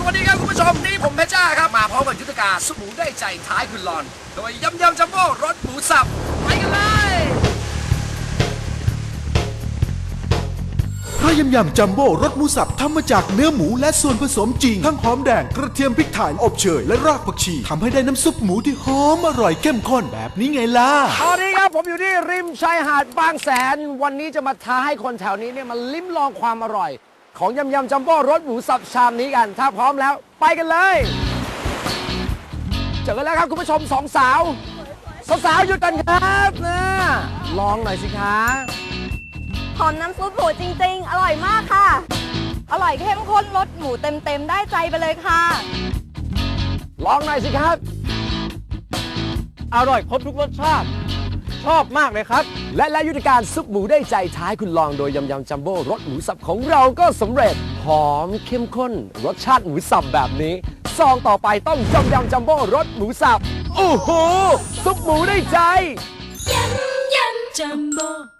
ชม นี่ผมเพชรจ้าครับ มาพร้อมกับยุทธการซุปหมูได้ใจท้ายคุณหลอน โดยยำยำจัมโบ้รสหมูสับ ไปกันเลยเพราะยำยำจัมโบ้รสหมูสับทำมาจากเนื้อหมูและส่วนผสมจริง ทั้งหอมแดง กระเทียมพริกไทยอบเชยและรากผักชีทำให้ได้น้ำซุปหมูที่หอมอร่อยเข้มข้นแบบนี้ไงล่ะ ตอนนี้ครับผมอยู่ที่ริมชายหาดบางแสน วันนี้จะมาท้าให้คนแถวนี้เนี่ยมาลิ้มลองความอร่อย ของยำยำจัมโบ้รสหมูสับชามนี้กัน ถ้าพร้อมแล้วไปกันเลย เจอกันแล้วครับคุณผู้ชมสองสาวสาวๆหยุดกันครับนะลองหน่อยสิคะหอมน้ำซุปหมูจริง ๆ อร่อยมากค่ะ อร่อยเข้มข้นรสหมูเต็ม ๆ ได้ใจไปเลยค่ะ ลองหน่อยสิครับ อร่อยครบทุกรสชาติ ชอบมากเลยครับ และและยุทธการซุปหมูได้ใจท้ายคุณลองโดยยำยำจัมโบ้รสหมูสับของเราก็สำเร็จ หอมเข้มข้น รสชาติหมูสับแบบนี้ ซองต่อไปต้องยำยำจัมโบ้รสหมูสับ โอ้โห ซุปหมูได้ใจ Yum yum jumbo.